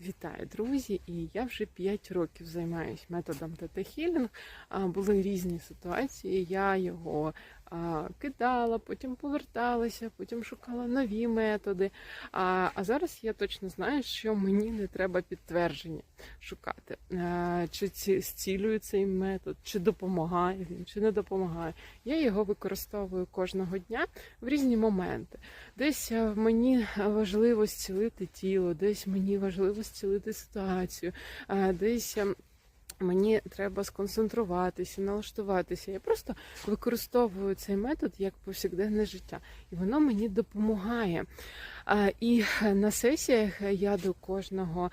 Вітаю, друзі! І я вже 5 років займаюся методом тета-хілінг. Були різні ситуації. Я його кидала, потім поверталася, потім шукала нові методи. А, а зараз я точно знаю, що мені не треба підтвердження шукати, чи ці, зцілює цей метод, чи допомагає він, чи не допомагає. Я його використовую кожного дня в різні моменти. Десь е, мені важливо зцілити тіло, десь мені важливо зцілити ситуацію, десь. Мені треба сконцентруватися, налаштуватися. Я просто використовую цей метод як повсякденне життя, і воно мені допомагає. І на сесіях я до кожного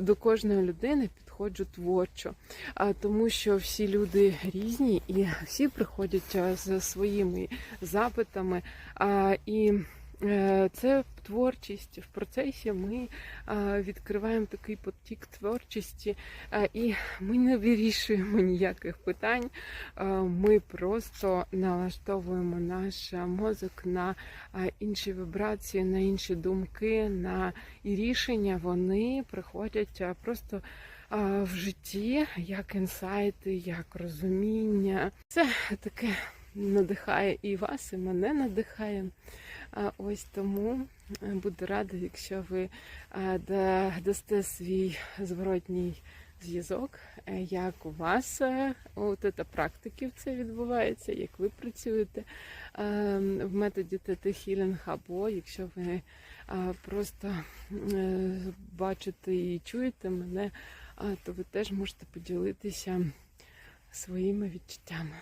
до кожної людини підходжу творчо, тому що всі люди різні і всі приходять з своїми запитами. І це творчість в процесі. Ми відкриваємо такий потік творчості, і ми не вирішуємо ніяких питань. Ми просто налаштовуємо наш мозок на інші вібрації, на інші думки, на і рішення вони приходять просто. В житті як інсайти, як розуміння. Це таке надихає і вас, і мене надихає. Ось тому е, буду рада, якщо ви е, дасте свій зворотній зв'язок, е, як у вас е, от це відбувається, як ви працюєте в методі ТТ-хілінг, або якщо ви просто бачите і чуєте мене, то ви теж можете поділитися своїми відчуттями.